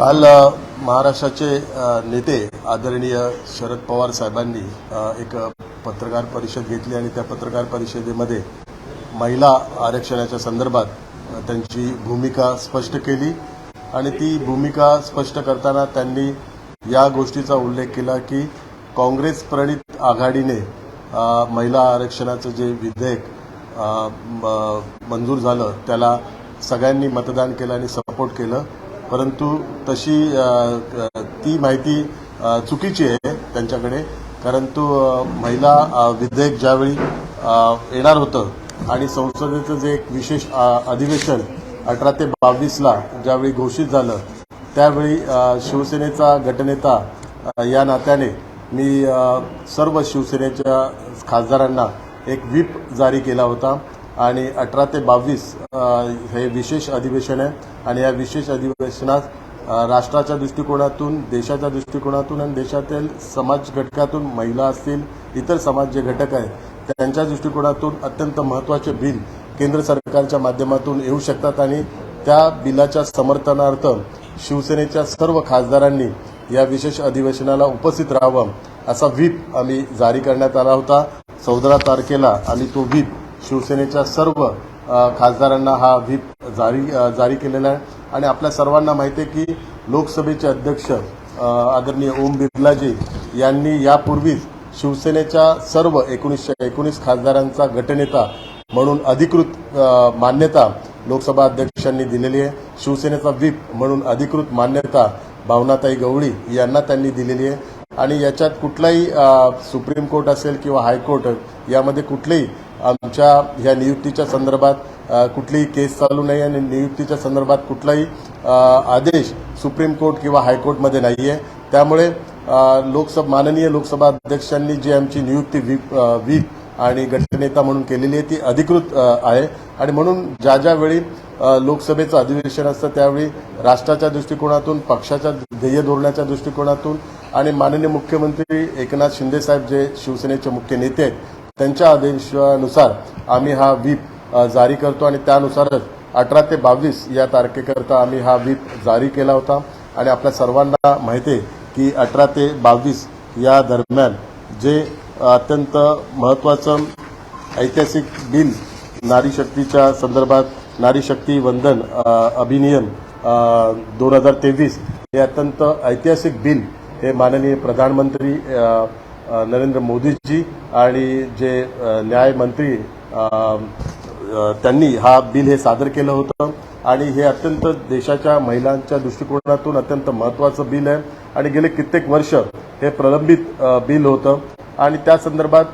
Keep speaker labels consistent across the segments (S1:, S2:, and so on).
S1: काल महाराष्ट्राचे नेते आदरणीय शरद पवार साहेबांनी एक पत्रकार परिषद घेतली आणि त्या पत्रकार परिषदेमध्ये महिला आरक्षणाच्या संदर्भात त्यांची भूमिका स्पष्ट केली आणि ती भूमिका स्पष्ट करताना त्यांनी या गोष्टीचा उल्लेख केला की काँग्रेस प्रणित आघाडीने महिला आरक्षणाचं जे विधेयक म- मंजूर झालं त्याला सगळ्यांनी मतदान केलं आणि सपोर्ट केलं. परंतु तशी ती माहिती चुकीची आहे त्यांच्याकडे. कारण तो महिला विधेयक ज्यावेळी येणार होतं आणि संसदेचं जे एक विशेष अधिवेशन अठरा ते बावीसला ज्यावेळी घोषित झालं त्यावेळी शिवसेनेचा गटनेता या नात्याने मी सर्व शिवसेनेच्या खासदारांना एक व्हीप जारी केला होता. आणि अठरा ते बावीस हे विशेष अधिवेशन आहे. आणि या विशेष अधिवेशनात राष्ट्राच्या दृष्टिकोनातून देशाच्या दृष्टिकोनातून आणि देशातील समाज घटकातून महिला असतील इतर समाज जे घटक आहेत त्यांच्या दृष्टिकोनातून अत्यंत महत्त्वाचे बिल केंद्र सरकारच्या माध्यमातून येऊ शकतात. आणि त्या बिलाच्या समर्थनार्थ शिवसेनेच्या सर्व खासदारांनी या विशेष अधिवेशनाला उपस्थित राहावं असा व्हीप आम्ही जारी करण्यात आला होता. चौदा तारखेला आम्ही तो व्हीप. शिवसेनेच्या सर्व खासदारांना हा व्हीप जारी जारी केलेला आहे. आणि आपल्या सर्वांना माहिती आहे की लोकसभेचे अध्यक्ष आदरणीय ओम बिर्लाजी यांनी यापूर्वीच शिवसेनेच्या सर्व एकोणीसशे एकोणीस खासदारांचा गटनेता म्हणून अधिकृत मान्यता लोकसभा अध्यक्षांनी दिलेली आहे. शिवसेनेचा व्हीप म्हणून अधिकृत मान्यता भावनाताई गवळी यांना त्यांनी दिलेली आहे. आणि याच्यात कुठलाही सुप्रीम कोर्ट असेल किंवा हायकोर्ट यामध्ये कुठलेही आमच्या ह्या नियुक्तीच्या संदर्भात कुठलीही केस चालू नाही आणि नियुक्तीच्या संदर्भात कुठलाही आदेश सुप्रीम कोर्ट किंवा हायकोर्टमध्ये नाही आहे त्यामुळे लोकसभा माननीय लोकसभा अध्यक्षांनी जी आमची नियुक्ती वीक अ, आणि गटनेता म्हणून केलेली आहे ती अधिकृत आहे. आणि म्हणून ज्या ज्यावेळी लोकसभेचं अधिवेशन असतं त्यावेळी राष्ट्राच्या दृष्टिकोनातून पक्षाच्या ध्येय धोरणाच्या दृष्टिकोनातून आणि माननीय मुख्यमंत्री एकनाथ शिंदेसाहेब जे शिवसेनेचे मुख्य नेते आहेत त्यांच्या आदेशानुसार आम्ही हा व्हीप जारी करतो आणि त्यानुसारच अठरा ते बावीस या तारखेकरता आम्ही हा व्हीप जारी केला होता. आणि आपल्या सर्वांना माहिती आहे की अठरा ते बावीस या दरम्यान जे अत्यंत महत्त्वाचं ऐतिहासिक बिल नारी शक्तीच्या संदर्भात नारी शक्ती वंदन अभिनियम दोन हजार तेवीस हे अत्यंत ऐतिहासिक बिल हे माननीय प्रधानमंत्री नरेंद्र मोदीजी आणि जे न्यायमंत्री त्यांनी हा बिल हे सादर केलं होतं. आणि हे अत्यंत देशाच्या महिलांच्या दृष्टिकोनातून अत्यंत महत्त्वाचं बिल आहे. आणि गेले कित्येक वर्ष हे प्रलंबित बिल होतं. आणि त्या संदर्भात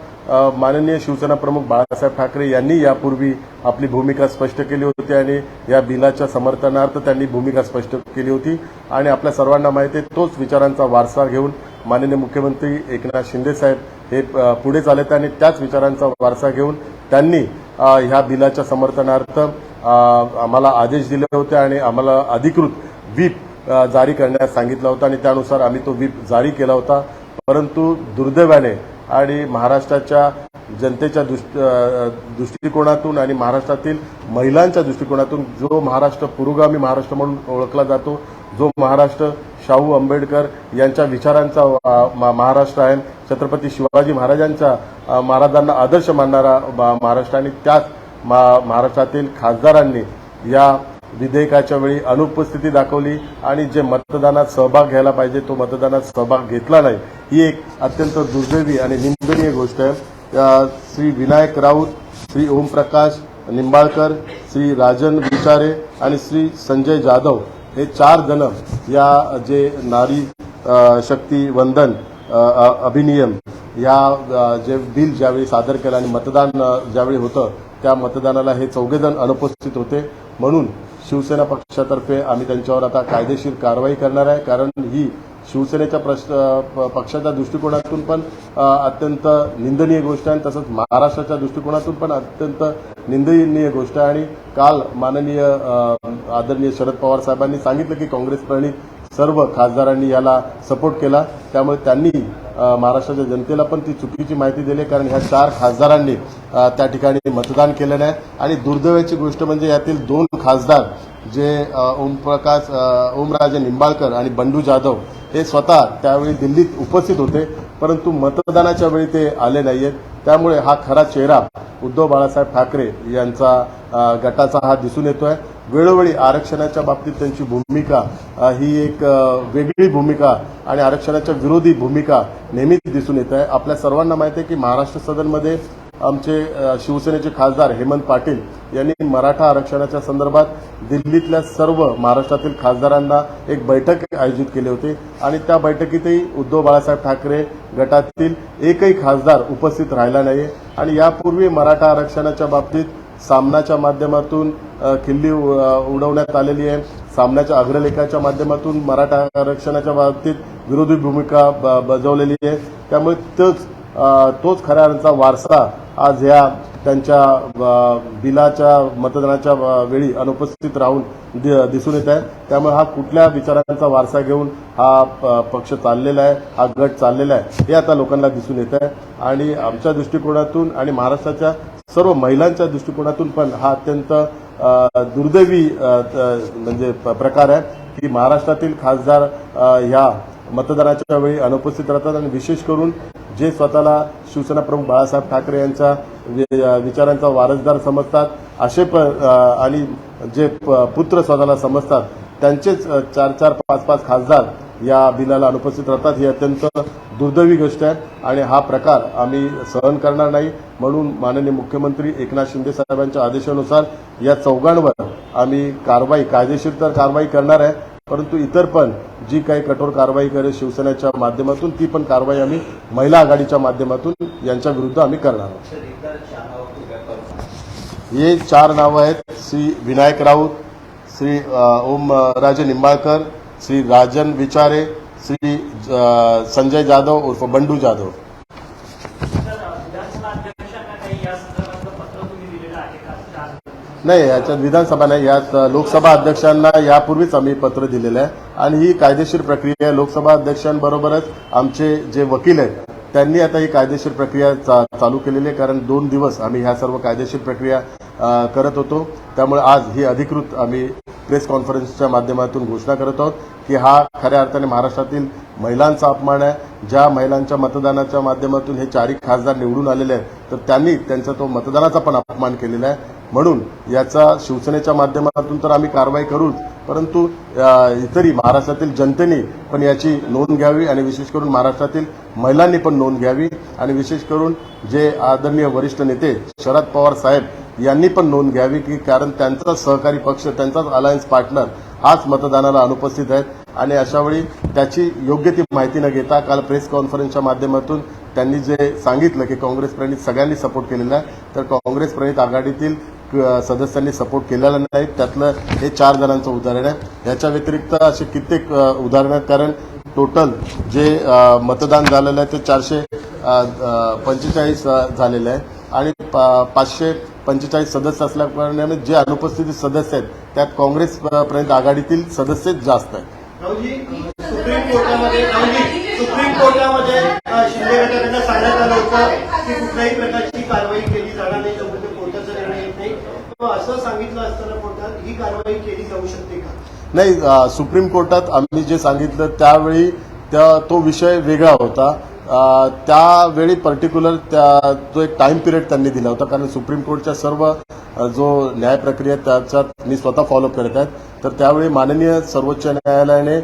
S1: माननीय शिवसेना प्रमुख बाळासाहेब ठाकरे यांनी यापूर्वी आपली भूमिका स्पष्ट केली होती आणि या बिलाच्या समर्थनार्थ त्यांनी भूमिका स्पष्ट केली होती. आणि आपल्या सर्वांना माहिती आहे तोच विचारांचा वारसा घेऊन माननीय मुख्यमंत्री एकनाथ शिंदे साहेब हे पुढे चालत आणि त्याच विचारांचा वारसा घेऊन त्यांनी ह्या बिलाच्या समर्थनार्थ आम्हाला आदेश दिले होते आणि आम्हाला अधिकृत व्हीप जारी करण्यास सांगितलं होतं आणि त्यानुसार आम्ही तो व्हीप जारी केला होता. परंतु दुर्दैवाने आणि महाराष्ट्राच्या जनतेच्या दृष्ट दृष्टिकोनातून आणि महाराष्ट्रातील महिलांच्या दृष्टिकोनातून जो महाराष्ट्र पुरोगामी महाराष्ट्र म्हणून ओळखला जातो जो महाराष्ट्र शाहू आंबेडकर यांच्या विचारांचा मा- महाराष्ट्र आहे. छत्रपती शिवाजी महाराजांच्या महाराजांना आदर्श मानणारा महाराष्ट्र आणि त्याच मा- महाराष्ट्रातील खासदारांनी या विधेयकाच्या वेळी अनुपस्थिती दाखवली आणि जे मतदानात सहभाग घ्यायला पाहिजे तो मतदानात सहभाग घेतला नाही. ही एक अत्यंत दुर्दैवी आणि निंदनीय गोष्ट आहे. श्री विनायक राऊत श्री ओमप्रकाश निंबाळकर श्री राजन विचारे आणि श्री संजय जाधव हे चार जण या जे नारी शक्ती वंदन अभिनियम या जे बिल ज्यावेळी सादर केलं आणि मतदान ज्यावेळी होतं त्या मतदानाला हे चौघेजण अनुपस्थित होते. म्हणून शिवसेना पक्षातर्फे आम्ही त्यांच्यावर आता कायदेशीर कारवाई करणार आहे. कारण ही शिवसेनेच्या प्रश्न प- पक्षाच्या दृष्टिकोनातून पण अत्यंत निंदनीय गोष्ट आहे. आणि तसंच महाराष्ट्राच्या दृष्टिकोनातून पण अत्यंत निंदनीय गोष्ट आहे. आणि काल माननीय आदरणीय शरद पवार साहेबांनी सांगितलं की काँग्रेस प्रणित सर्व खासदारांनी याला सपोर्ट केला. त्यामुळे त्यांनी महाराष्ट्राच्या जनतेला पण ती चुकीची माहिती दिली कारण ह्या चार खासदारांनी त्या ठिकाणी मतदान केलं नाही. आणि दुर्दैवाची गोष्ट म्हणजे यातील दोन खासदार जे ओमप्रकाश ओमराजे निंबाळकर आणि बंडू जाधव हे स्वतः त्यावेळी दिल्लीत उपस्थित होते परंतु मतदानाच्या वेळी ते आले नाहीयेत. त्यामुळे हा खरा चेहरा उद्धव बाळासाहेब ठाकरे यांचा गटाचा हा दिसून येतोय. वेळोवेळी आरक्षणाच्या बाबतीत त्यांची भूमिका ही एक वेगळी भूमिका आणि आरक्षणाच्या विरोधी भूमिका नेहमीच दिसून येत आहे. आपल्या सर्वांना माहिती आहे की महाराष्ट्र सदनमध्ये आमचे शिवसेनेचे खासदार हेमंत पाटील यांनी मराठा आरक्षणाच्या संदर्भात दिल्लीतल्या सर्व महाराष्ट्रातील खासदारांना एक बैठक आयोजित केली होती. आणि त्या बैठकीतही उद्धव बाळासाहेब ठाकरे गटातील एकही खासदार उपस्थित राहिला नाही आणि यापूर्वी मराठा आरक्षणाच्या बाबतीत सामनाच्या माध्यमातून किल्ली खिल्ली उ- उडवण्यात आलेली आहे. सामन्याच्या अग्रलेखाच्या माध्यमातून मराठा आरक्षणाच्या बाबतीत विरोधी भूमिका ब- बजावलेली आहे. त्यामुळे तोच तोच खऱ्या अर्थाचा वारसा आज ह्या त्यांच्या बिलाच्या मतदानाच्या वेळी अनुपस्थित राहून दि- दिसून येत आहे. त्यामुळे हा कुठल्या विचारांचा वारसा घेऊन हा प- पक्ष चाललेला आहे हा गट चाललेला आहे हे आता लोकांना दिसून येत आहे. आणि आमच्या दृष्टिकोनातून आणि महाराष्ट्राच्या सर्व महिलांच्या दृष्टिकोनातून पण हा अत्यंत दुर्दैवी म्हणजे प- प्रकार आहे की महाराष्ट्रातील खासदार ह्या मतदानाच्या वेळी अनुपस्थित राहतात आणि विशेष करून जे स्वतःला शिवसेना प्रमुख बाळासाहेब ठाकरे यांच्या विचारांचा वारसदार समजतात असे प आणि जे प- पुत्र स्वतःला समजतात त्यांचेच चार चार पाच पाच खासदार या बिलाला अनुपस्थित राहतात ही अत्यंत दुर्दैवी गोष्ट आहे आणि हा प्रकार आम्ही सहन करणार नाही. म्हणून माननीय मुख्यमंत्री एकनाथ शिंदे साहेबांच्या आदेशानुसार या चौघांवर आम्ही कारवाई कायदेशीर तर कारवाई करणार आहे परंतु इतर पण जी काही कठोर कारवाई करेल शिवसेनेच्या माध्यमातून ती पण कारवाई आम्ही महिला आघाडीच्या माध्यमातून यांच्या विरुद्ध आम्ही करणार आहोत. हे चार नावं आहेत. श्री विनायक राऊत श्री ओम राजे निंबाळकर श्री राजन विचारे श्री संजय जाधव उर्फ बंडू जाधव
S2: तर विधानसभा अध्यक्षांना काही या संदर्भातलं पत्र तुम्ही दिलेलं आहे का चार
S1: नाही याच्यात विधानसभा नाही यात लोकसभा अध्यक्षांना यापूर्वीच आम्ही पत्र दिलेलं आहे. आणि ही कायदेशीर प्रक्रिया आहे लोकसभा अध्यक्षांबरोबरच आमचे जे वकील आहेत त्यांनी आता ही कायदेशीर प्रक्रिया चा- चालू केलेली आहे. कारण दोन दिवस आम्ही ह्या सर्व कायदेशीर प्रक्रिया करत होतो. त्यामुळे आज ही अधिकृत आम्ही प्रेस कॉन्फरन्सच्या माध्यमातून घोषणा करत आहोत की हा खऱ्या अर्थाने महाराष्ट्रातील महिलांचा अपमान आहे. ज्या महिलांच्या मतदानाच्या माध्यमातून हे चारही खासदार निवडून आलेले आहेत तर त्यांनी त्यांचा तो मतदानाचा पण अपमान केलेला आहे. म्हणून याचा शिवसेनेच्या माध्यमातून तर आम्ही कारवाई करूच परंतु इतरही महाराष्ट्रातील जनतेने पण याची नोंद घ्यावी आणि विशेष करून महाराष्ट्रातील महिलांनी पण नोंद घ्यावी आणि विशेष करून जे आदरणीय वरिष्ठ नेते शरद पवार साहेब यांनी पण नोंद घ्यावी की कारण त्यांचा सहकारी पक्ष त्यांचाच अलायन्स पार्टनर हाच मतदानाला अनुपस्थित आहेत आणि अशावेळी त्याची योग्य ती माहिती न घेता काल प्रेस कॉन्फरन्सच्या माध्यमातून त्यांनी जे सांगितलं की काँग्रेस प्रणित सगळ्यांनी सपोर्ट केलेला आहे तर काँग्रेस प्रणित आघाडीतील सदस्यांनी सपोर्ट केलेला नाही. त्यातलं हे चार जणांचं उदाहरण आहे. याच्या व्यतिरिक्त असे कित्येक उदाहरणं आहेत. कारण टोटल जे मतदान झालेलं आहे ते चारशे पंचेचाळीस झालेलं आहे. आणि पा- पाचशे पंचेचाळीस सदस्य असल्याकारणाने जे अनुपस्थित सदस्य आहेत त्यात काँग्रेस आघाडीतील सदस्यच जास्त आहेत.
S3: सुप्रीम कोर्टामध्ये सुप्रीम कोर्टामध्ये शिंदे गटाकडनं सांगण्यात आलं होतं की कुठल्याही प्रकारची कारवाई केली जाणार नाही जोपर्यंत कोर्टाचा निर्णय येत नाही मग असं सांगितलं असताना कोर्टात ही कारवाई केली जाऊ शकते का?
S1: नाही सुप्रीम कोर्टात आम्ही जे सांगितलं त्यावेळी त्या तो विषय वेगळा होता. त्यावेळी पर्टिक्युलर त्या जो एक टाइम पिरियड त्यांनी दिला होता कारण सुप्रीम कोर्टच्या सर्व जो न्याय प्रक्रिया त्याच्यात मी स्वतः फॉलो करत आहेत. तर त्यावेळी माननीय सर्वोच्च न्यायालयाने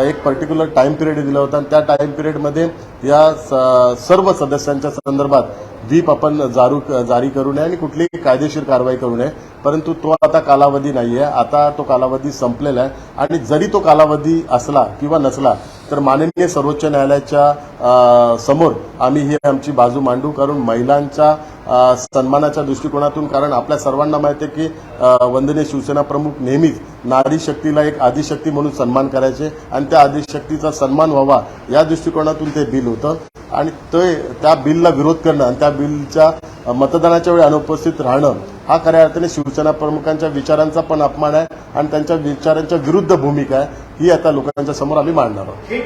S1: एक पर्टिक्युलर टाइम पिरियड दिला होता. आणि त्या टाइम पिरियडमध्ये या स- सर्व सदस्यांच्या संदर्भात व्हीप आपण जारू जारी करू नये आणि कुठलीही कायदेशीर कारवाई करू नये. परंतु तो आता कालावधी नाही आहे आता तो कालावधी संपलेला आहे. आणि जरी तो कालावधी असला किंवा नसला तर माननीय सर्वोच्च न्यायालयाच्या समोर आम्ही ही आमची बाजू मांडू. कारण महिलांच्या सन्मानाच्या दृष्टिकोनातून कारण आपल्या सर्वांना माहिती आहे की वंदनीय शिवसेना प्रमुख नेहमीच नारी शक्तीला एक आदिशक्ती म्हणून सन्मान करायचे आणि त्या आदिशक्तीचा सन्मान व्हावा या दृष्टिकोनातून ते बिल होतं. आणि ते त्या बिलला विरोध करणं आणि त्या बिलच्या मतदानाच्या वेळी अनुपस्थित राहणं हा खऱ्या अर्थाने शिवसेना प्रमुखांच्या विचारांचा पण अपमान आहे आणि त्यांच्या विचारांच्या विरुद्ध भूमिका आहे ही आता लोकांच्या समोर आम्ही मांडणार आहोत.
S3: हे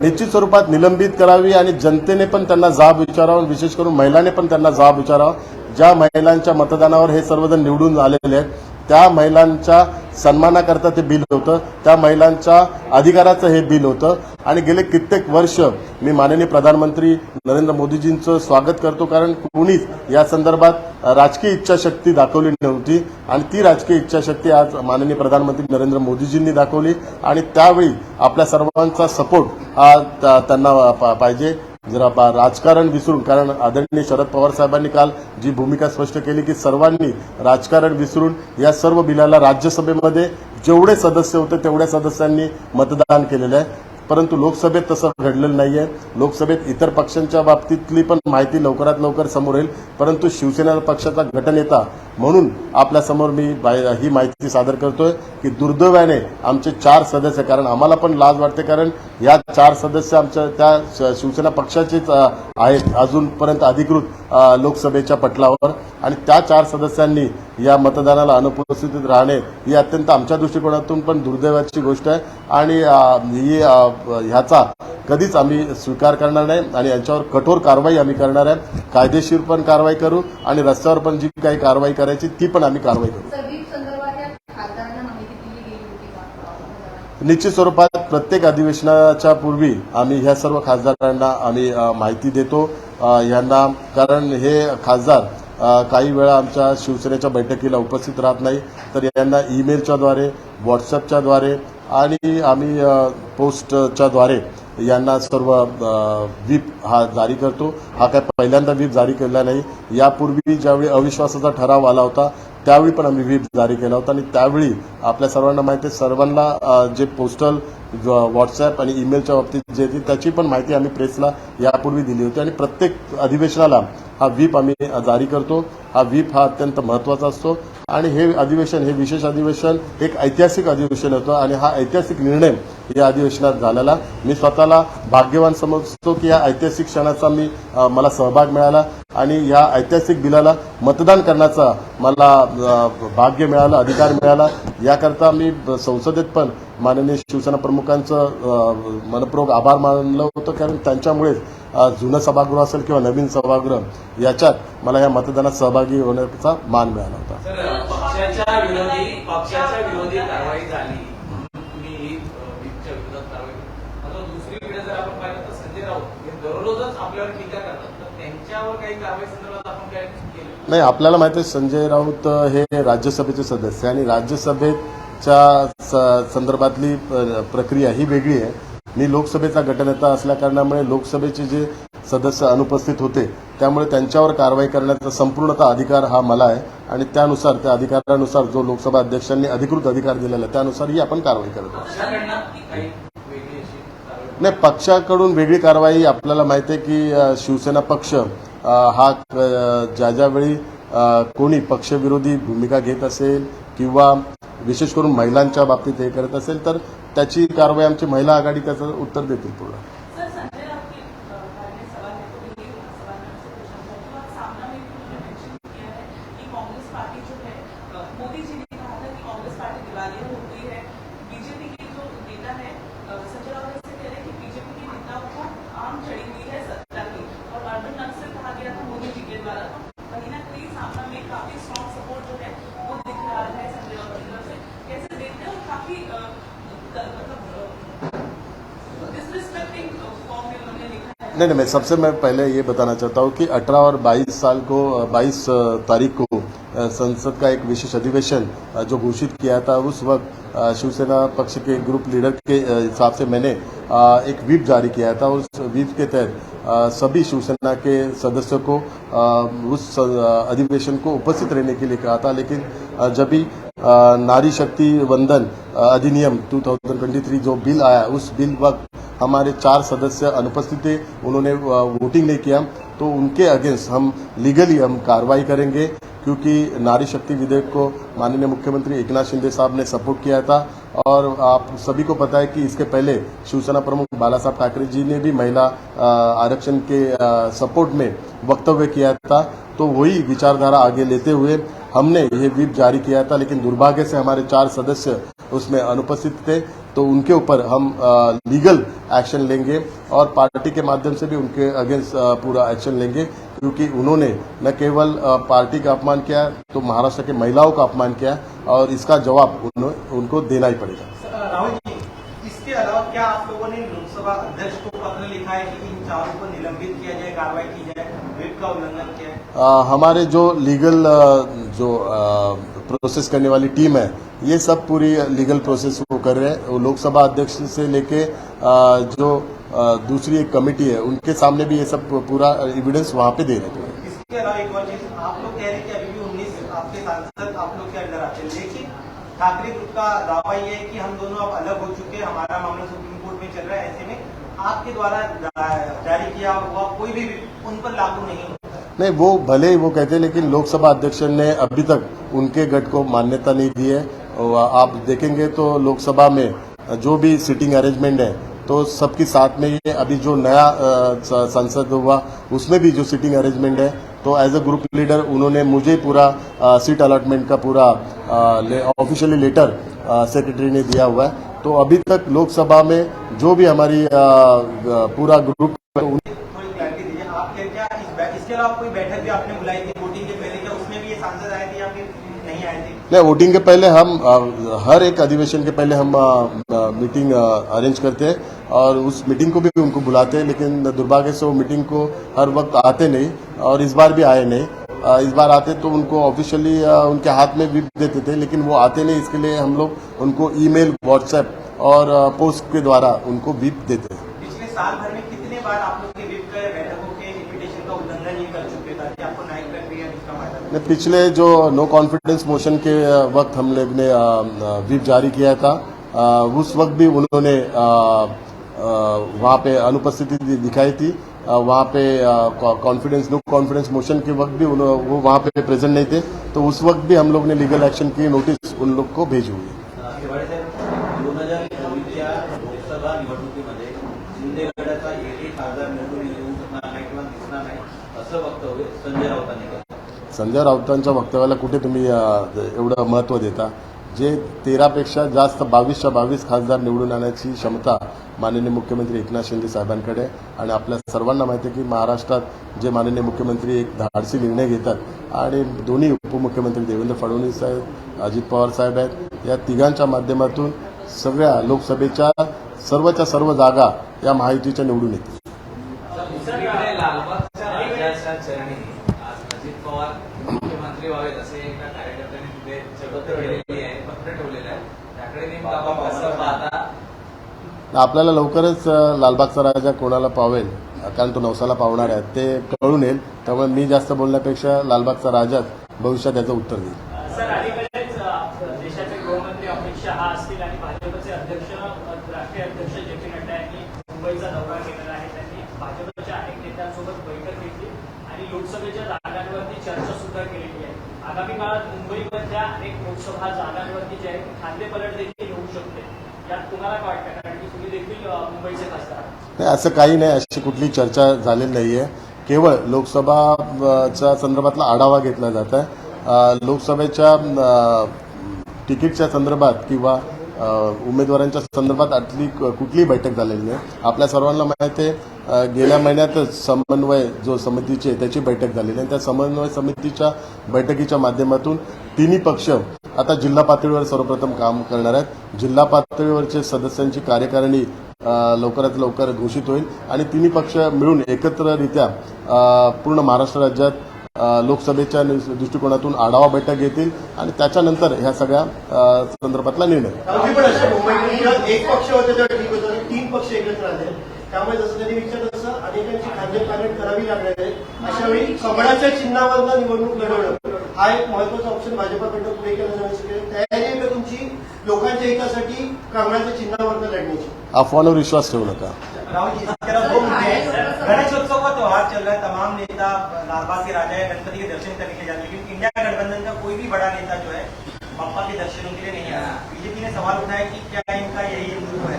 S1: निश्चित स्वरूपात निलंबित करावी आणि जनतेने पण त्यांना जाब विचारावा विशेष करून महिलांनी पण त्यांना जाब विचारावा. ज्या महिलांच्या मतदानावर हे सर्वजण निवडून आलेले आहेत त्या महिलांच्या सन्मानाकरता ते बिल होतं त्या महिलांच्या अधिकाराचं हे बिल होतं. आणि गेले कित्येक वर्ष मी माननीय प्रधानमंत्री नरेंद्र मोदीजींचं स्वागत करतो कारण कुणीच या संदर्भात राजकीय इच्छाशक्ती दाखवली नव्हती. आणि ती राजकीय इच्छाशक्ती आज माननीय प्रधानमंत्री नरेंद्र मोदीजींनी दाखवली. आणि त्यावेळी आपल्या सर्वांचा सपोर्ट हा त्यांना पा- पाहिजे. जरा बा- राजकारण विसरून कारण आदरणीय शरद पवार साहेबांनी काल जी भूमिका स्पष्ट केली की सर्वांनी राजकारण विसरून या सर्व बिलाला राज्यसभेमध्ये जेवढे सदस्य होते तेवढ्या सदस्यांनी मतदान केलेलं आहे. परंतु लोकसभेत तसं घडलेलं नाहीये. लोकसभेत इतर पक्षांच्या बाबतीतली पण माहिती लवकरात लवकर समोर येईल. परंतु शिवसेना पक्षाचा गटनेता म्हणून आपल्यासमोर मी ही माहिती सादर करतोय की दुर्दैवाने आमचे चार सदस्य कारण आम्हाला पण लाज वाटते कारण या चार सदस्य आमच्या त्या शिवसेना पक्षाचेच आहेत अजूनपर्यंत अधिकृत लोकसभेच्या पटलावर. आणि त्या चार सदस्यांनी या मतदानाला अनुपस्थितीत राहणे ही अत्यंत आमच्या दृष्टिकोनातून पण दुर्दैवाची गोष्ट आहे. आणि ही ह्याचा कधीच आम्ही स्वीकार करणार नाही आणि यांच्यावर कठोर कारवाई आम्ही करणार आहे. कायदेशीर पण कारवाई करू आणि रस्त्यावर पण जी काही कारवाई करायची ती पण आम्ही कारवाई करू. निश्चित स्वरूपात प्रत्येक अधिवेशनाच्या पूर्वी आम्ही ह्या सर्व खासदारांना आम्ही माहिती देतो. यांना कारण हे खासदार काही वेळा आमच्या शिवसेनेच्या बैठकीला उपस्थित राहत नाही. तर यांना ईमेलच्याद्वारे व्हॉट्सअपच्याद्वारे आणि आम्ही पोस्टच्याद्वारे यांना सर्व व्हीप हा जारी करतो. हा काय पहिल्यांदा व्हीप जारी केला नाही. यापूर्वी ज्यावेळी अविश्वासाचा ठराव आला होता त्यावेळी पण आम्ही व्हीप जारी केला होता आणि त्यावेळी आपल्या सर्वांना माहिती आहे सर्वांना जे पोस्टल व्हॉट्सअप आणि ईमेलच्या बाबतीत जे होती त्याची पण माहिती आम्ही प्रेसला यापूर्वी दिली होती. आणि प्रत्येक अधिवेशनाला हा व्हीप आम्ही जारी करतो. हा व्हीप हा अत्यंत महत्त्वाचा असतो. आणि हे अधिवेशन हे विशेष अधिवेशन एक ऐतिहासिक अधिवेशन होतं आणि हा ऐतिहासिक निर्णय या अधिवेशनात झालेला. मी स्वतःला भाग्यवान समजतो की या ऐतिहासिक क्षणाचा मी मला सहभाग मिळाला आणि या ऐतिहासिक बिलाला मतदान करण्याचा मला भाग्य मिळालं अधिकार मिळाला. याकरता मी संसदेत पण माननीय शिवसेना प्रमुखांचं मनपूर्वक आभार मानलं होतं. कारण त्यांच्यामुळेच जुनं सभागृह असेल किंवा नवीन सभागृह याच्यात मला या मतदानात सहभागी होण्याचा मान मिळाला होता
S2: तर पक्षाच्या विरोधी पक्षाच्या विरोधी कारवाई झाली तुम्ही अ, विपच्या विरोधात कारवाई केली. आता दुसरीकडे जर आपण पाहिलं तर संजय राऊत हे दररोजच आपल्यावर टीका करतात तर त्यांच्यावर काही कारवाई संदर्भात आपण काय केलं
S1: नाही आपल्याला माहिती आहे संजय राऊत हे राज्यसभेचे सदस्य आणि राज्यसभेच्या संदर्भातली प्रक्रिया ही वेगळी आहे. मी लोकसभेचा गटनेता असल्या कारणामुळे लोकसभेचे जे सदस्य अनुपस्थित होते त्यामुळे त्यांच्यावर कारवाई करण्याचा संपूर्णतः अधिकार हा मला आहे. आणि त्यानुसार त्या अधिकारानुसार जो लोकसभा अध्यक्षांनी अधिकृत अधिकार दिलेला आहे त्यानुसार ही आपण कारवाई करत नाही पक्षाकडून वेगळी कारवाई आपल्याला माहिती आहे की शिवसेना पक्ष हा क- ज्या ज्यावेळी कोणी पक्षविरोधी भूमिका घेत असेल किंवा विशेष करून महिलांच्या बाबतीत हे करत असेल तर त्याची कारवाई आमची महिला आघाडी त्याचं उत्तर देतील पूर्ण नहीं नहीं, मैं सबसे मैं पहले ये बताना चाहता हूँ कि 18 और 22 साल को 22 तारीख को संसद का एक विशेष अधिवेशन जो घोषित किया था, उस वक्त शिवसेना पक्ष के ग्रुप लीडर के हिसाब से मैंने एक व्हीप जारी किया था। उस व्हीप के तहत सभी शिवसेना के सदस्यों को उस अधिवेशन को उपस्थित रहने के लिए कहा था। लेकिन जब भी नारी शक्ति वंदन अधिनियम 2023 जो बिल आया, उस बिल वक्त हमारे चार सदस्य अनुपस्थित थे, उन्होंने वोटिंग नहीं किया। तो उनके अगेंस्ट हम लीगली हम कार्रवाई करेंगे, क्योंकि नारी शक्ति विधेयक को माननीय मुख्यमंत्री एकनाथ शिंदे साहब ने सपोर्ट किया था। और आप सभी को पता है कि इसके पहले शिवसेना प्रमुख बाला साहब ठाकरे जी ने भी महिला आरक्षण के सपोर्ट में वक्तव्य किया था। तो वही विचारधारा आगे लेते हुए हमने ये व्हीप जारी किया था, लेकिन दुर्भाग्य से हमारे चार सदस्य उसमें अनुपस्थित थे। तो उनके ऊपर हम लीगल एक्शन लेंगे और पार्टी के माध्यम से भी उनके अगेंस्ट पूरा एक्शन लेंगे। क्योंकि उन्होंने न केवल पार्टी का अपमान किया तो महाराष्ट्र के महिलाओं का अपमान किया और इसका जवाब उनको देना ही पड़ेगा।
S4: राहुल जी, इसके अलावा क्या आप लोगों ने लोकसभा अध्यक्ष को पत्र लिखा है कि इन चारों को निलंबित किया जाए, कार्रवाई की जाए? का उल्लंघन किया है?
S1: हमारे जो लीगल जो प्रोसेस करने वाली टीम है ये सब पूरी लीगल प्रोसेस वो कर रहे हैं। वो लोकसभा अध्यक्ष से लेके जो अ, दूसरी एक कमेटी है उनके सामने भी ये सब पूरा एविडेंस वहाँ पे दे रहे हैं।
S4: इसके अलावा एक और चीज़ आप लोग कह रहे हैं कि अभी भी उन्नीस आपके सांसद आप लोग के अंदर आते हैं। लेकिन ठाकरे ग्रुप का दावा ये है कि हम दोनों अब अलग हो चुके हैं हमारा मामला सुप्रीम कोर्ट में चल रहा है ऐसे में आपके द्वारा जारी किया हुआ कोई भी उन पर लागू नहीं होता।
S1: नहीं वो भले ही वो कहते हैं लेकिन लोकसभा अध्यक्ष ने अभी तक उनके गठ को मान्यता नहीं दी है। आप देखेंगे तो लोकसभा में जो भी सीटिंग अरेंजमेंट है तो सबके साथ में ये अभी जो नया संसद हुआ उसमें भी जो सीटिंग अरेंजमेंट है तो एज अ ग्रुप लीडर उन्होंने मुझे पूरा अ, सीट अलॉटमेंट का पूरा ऑफिशियली लेटर सेक्रेटरी ने दिया हुआ है। तो अभी तक लोकसभा में जो भी हमारी अ, पूरा ग्रुप
S4: थोड़ी क्लैरिटी दीजिए आप क्या क्या इस बै- इसके अलावा कोई बैठक भी आपने बुलाई थी? के पहले क्या उसमें भी ये सांसद आए थे या नहीं आए थे?
S1: नहीं वोटिंग के पहले हम हर एक अधिवेशन के पहले हम मीटिंग अरेंज करते हैं और उस मीटिंग को भी उनको बुलाते हैं लेकिन दुर्भाग्य से वो मीटिंग को हर वक्त आते नहीं और इस बार भी आए नहीं। इस बार आते तो उनको ऑफिशियली उनके हाथ में भी देते थे लेकिन वो आते नहीं। इसके लिए हम लोग उनको ईमेल व्हाट्सएप और पोस्ट के द्वारा उनको विप देते हैं
S4: पिछले साल भर में कितने बार आप लोग के विप के बैठकों के इन्विटेशन का उल्लंघन ये कर चुके थे ताकि आपको न्यायिक प्रक्रिया इसका फ़ायदा मिले?
S1: पिछले जो नो कॉन्फिडेंस मोशन के वक्त हम लोग ने अ, जारी किया था उस वक्त भी उन्होंने वहाँ पे अनुपस्थिति दिखाई थी वहाँ पे कॉन्फिडेंस नो कॉन्फिडेंस मोशन के वक्त भी वो वहाँ पे प्रेजेंट नहीं थे तो उस वक्त भी हम लोग ने लीगल एक्शन की नोटिस उन लोग को भेजी हुई है
S5: शिंदे गटाचा एकही खासदार निवडून येऊ शकणार नाही किंवा दिसणार नाही असं वक्तव्य संजय राऊतांनी केलं.
S1: संजय राऊतांच्या वक्तव्याला कुठे तुम्ही एवढं महत्त्व देता? जे तेरापेक्षा जास्त बावीसच्या बावीस खासदार निवडून आणण्याची क्षमता माननीय मुख्यमंत्री एकनाथ शिंदे साहेबांकडे आणि आपल्या सर्वांना माहिती आहे की महाराष्ट्रात जे माननीय मुख्यमंत्री एक धाडसी निर्णय घेतात आणि दोन्ही उपमुख्यमंत्री देवेंद्र फडणवीस साहेब अजित पवार साहेब आहेत या तिघांच्या माध्यमातून सगळ्या लोकसभेच्या सर्वच्या सर्व जागा या महायुतीच्या निवडून येतील.
S2: पाहता?
S1: आपल्याला लवकरच लालबागचा राजा कोणाला पावेल? कारण तो नवसाला पावणार आहे. ते कळून येईल. त्यामुळे मी जास्त बोलण्यापेक्षा लालबागचा राजाच भविष्यात याचं उत्तर देईल
S6: सर अलीकडेच अ, देशाचे गृहमंत्री अमित शहा असतील आणि भाजपचे अध्यक्ष अ, राष्ट्रीय अध्यक्ष जे पी नड्डा यांनी मुंबईचा दौरा केलेला आहे त्यांनी भाजपच्या अनेक नेत्यांसोबत बैठक घेतली आणि लोकसभेच्या जागांवरती चर्चा सुद्धा केलेली आहे आगामी काळात मुंबईमधल्या अनेक लोकसभा जागांवरती जे आहे ती खांदेपलट देखील होऊ शकते. यात तुम्हाला काय वाटतं? कारण की तुम्ही देखील मुंबईचे खासदार
S1: नाही असं काही नाही. अशी कुठली चर्चा झालेली नाहीये. केवळ लोकसभाच्या संदर्भातला आढावा घेतला जात आहे. लोकसभेच्या तिकीटच्या संदर्भात किंवा उमेदवारांच्या संदर्भात आतली कुठलीही बैठक झालेली नाही. आपल्या सर्वांना माहिती आहे गेल्या महिन्यातच समन्वय जो समितीची आहे त्याची बैठक झालेली आहे. त्या समन्वय समितीच्या बैठकीच्या माध्यमातून तिन्ही पक्ष आता जिल्हा पातळीवर सर्वप्रथम काम करणार आहेत. जिल्हा पातळीवरचे सदस्यांची कार्यकारिणी लवकरात लवकर घोषित होईल. आणि तिन्ही पक्ष मिळून एकत्ररित्या पूर्ण महाराष्ट्र राज्यात लोकसभेच्या दृष्टिकोनातून आढावा बैठक घेतील. आणि त्याच्यानंतर ह्या सगळ्या संदर्भातला निर्णय.
S3: त्यामुळे जसं त्यांनी विचारलं तसं अनेकांची खाद्य करावी लागणार आहे अशा वेळी कमळाच्या चिन्हावरनं निवडणूक लढवणं. हा एक महत्त्वाचा ऑप्शन भाजपाकडनं पुढे केला जाऊ शकेल तयारी आहे का तुमची? लोकांच्या हितासाठी कमळाच्या चिन्हावरनं लढण्याची.
S1: अफवांवर विश्वास ठेवू नका.
S4: राहुल जी इसके अलावा दो मुद्दे हैं गणेशोत्सव का त्योहार चल रहा है. तमाम नेता लालबाग के राजा है गणपति के दर्शन करने के लिए जाते हैं लेकिन इंडिया गठबंधन का कोई भी बड़ा नेता जो है बप्पा के दर्शनों के लिए नहीं आया बीजेपी ने सवाल उठाया कि क्या इनका यही हिंदुत्व है?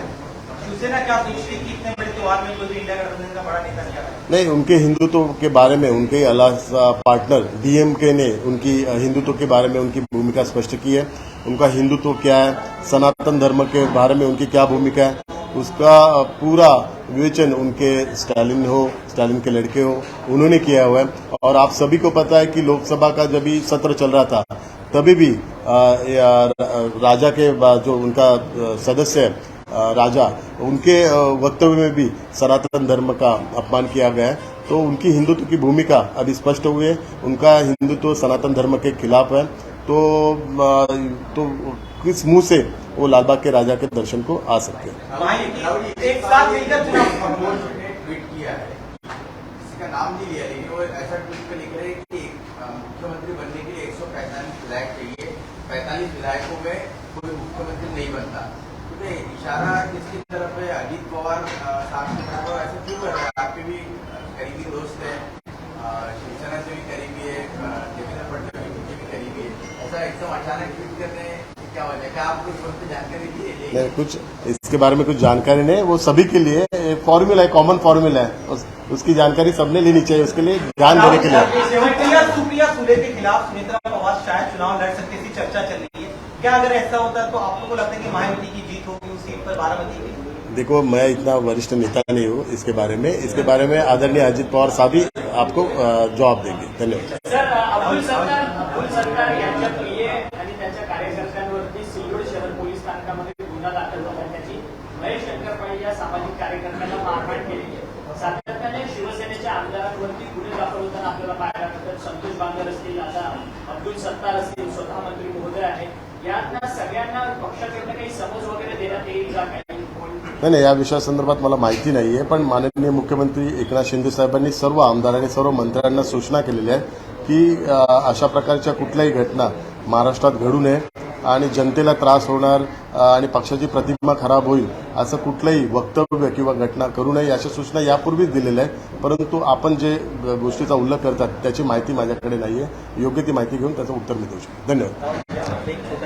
S4: शिवसेना क्या सोचती है कि इतने नेता नहीं
S1: उनके हिंदुत्व के बारे में, उनके अलास पार्टनर डीएमके ने उनकी हिंदुत्व के बारे में उनकी भूमिका स्पष्ट की है। उनका हिंदुत्व क्या है? सनातन धर्म के बारे में उनकी क्या भूमिका है? उसका पूरा विवेचन उनके स्टालिन हो स्टालिन के लड़के हो, उन्होंने किया हुआ है। और आप सभी को पता है कि लोकसभा का जब भी सत्र चल रहा था, तभी भी राजा के जो उनका सदस्य है राजा, उनके वक्तव्य में भी सनातन धर्म का अपमान किया गया है। तो उनकी हिंदुत्व की भूमिका अभी स्पष्ट हुई है। उनका हिंदुत्व सनातन धर्म के खिलाफ है। तो तो किस मुँह से वो लालबाग के राजा के दर्शन को आ सकते हैं?
S4: एक साथ मिलकर चुनाव
S7: ने ट्वीट किया है किसी का नाम नहीं लिया लेकिन वो ऐसा ट्वीट पे लिख रहे हैं कि अ, मुख्यमंत्री बनने के लिए 145 विधायक चाहिए 45 विधायकों में कोई मुख्यमंत्री नहीं बनता तो ये इशारा किसकी तरफ़ है? अजीत पवार साहब की तरफ़ है। ऐसा क्यों कर रहे हैं? आपके भी करीबी दोस्त हैं। शिवसेना से भी करीबी है देवेंद्र फडणवीस भी करीबी है। ऐसा एकदम अचानक ट्वीट करने क्या वजह क्या आपको इस वक्त जानकारी है
S1: कुछ इसके बारे में कुछ जानकारी नहीं। वो सभी के लिए फॉर्मूला है कॉमन फॉर्मूला है। उस, उसकी जानकारी सबने लेनी चाहिए उसके लिए ध्यान देने के लिए।
S4: सुप्रिया सुले के खिलाफ सुनेत्रा पवार शायद चुनाव लड़ सकती थी चर्चा चल रही है। क्या अगर ऐसा होता है तो आप लोगों को लगता है कि मायावती की
S1: देखो मैं इतना वरिष्ठ नेता नहीं हूँ इसके बारे में। इसके बारे में आदरणीय अजित पवार साहब ही आपको अ, जवाब देंगे। धन्यवाद।
S6: सर अब्दुल सत्तार अब्दुल सत्तार यांच्या प्रिय आणि त्यांच्या कार्यकर्त्यांवरती सिल्लोड शहर पोलीस स्थानकामध्ये गुन्हा दाखल झाला त्याची महेश शंकरपाळी या सामाजिक कार्यकर्त्यांना मारहाण केलेली आहे. सातत्याने शिवसेनेच्या आमदारांवरती गुन्हे दाखल होताना आपल्याला पाहायला मिळतात. संतोष बांगर असतील आता अब्दुल सत्तार असतील स्वतः मंत्री महोदय आहेत. यांना सगळ्यांना पक्षाकडनं काही समज वगैरे देण्यात येईल का काही
S1: नाही नाही या विषयासंदर्भात मला माहिती नाही आहे पण माननीय मुख्यमंत्री एकनाथ शिंदे साहेबांनी सर्व आमदार आणि सर्व मंत्र्यांना सूचना केलेल्या आहेत की अशा प्रकारच्या कुठल्याही घटना महाराष्ट्रात घडू नये आणि जनतेला त्रास होणार आणि पक्षाची प्रतिमा खराब होईल असं कुठलंही वक्तव्य किंवा घटना करू नये अशा सूचना यापूर्वीच दिलेल्या आहेत. परंतु आपण जे गोष्टीचा उल्लेख करतात त्याची माहिती माझ्याकडे नाही आहे योग्य ती माहिती घेऊन त्याचं उत्तर मी देऊ शकतो. धन्यवाद.